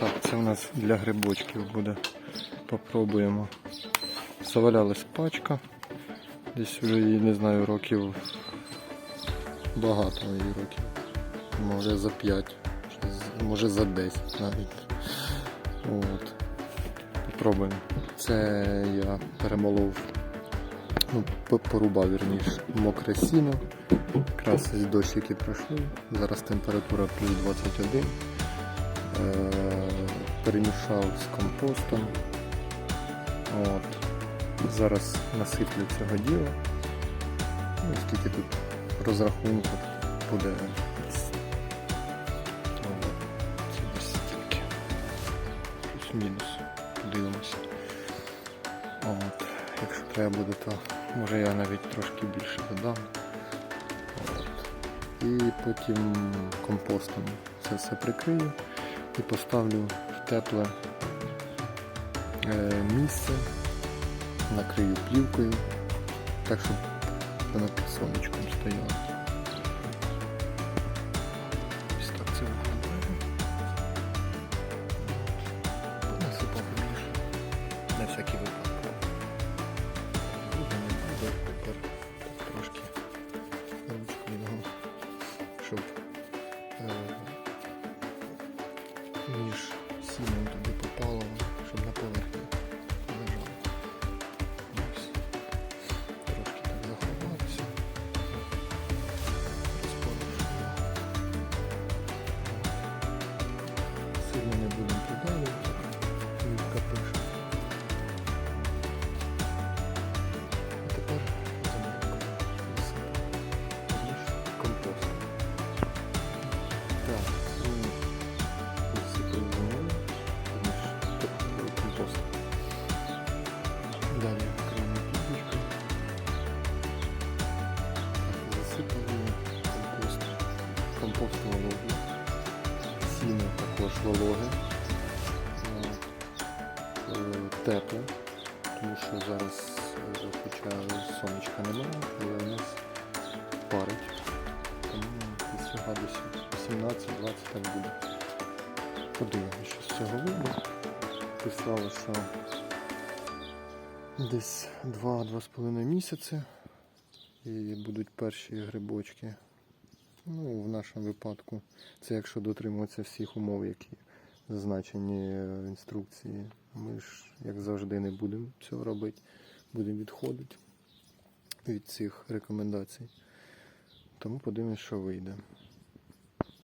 Так, це у нас для грибочків буде. Попробуємо. Завалялась пачка. Десь вже її, не знаю, років багато її років. Може за 5, може за 10 навіть. От. Попробуємо. Це я перемолов, ну, порубав вірніше, мокре сіно. Якраз дощики пройшли. Зараз температура плюс 21. Е, перемішав з компостом. От. Зараз насиплю цього діла. Ну, і скільки тут розрахунку буде. Плюс-мінус. Подивимося. От. Якщо треба буде, то може я навіть трошки більше додам. От. І потім компостом це все прикрию і поставлю в тепле е, місце, накрию плівкою, так щоб вона під сонечком стояла. Насипав більше. На всякий випадок. Між сіном туди попало, щоб на поверхні вологе. Е, Тепле, тому що зараз, е, хоча сонечка немає, але у нас парить. Тому десь градусів 18-20 так буде. Подивимося, що з цього вийде. Писало, що десь 2-2,5 місяці і будуть перші грибочки. Ну, в нашому випадку, це якщо дотримуватися всіх умов, які зазначені в інструкції. Ми ж, як завжди, не будемо цього робити, будемо відходити від цих рекомендацій. Тому подивимось, що вийде.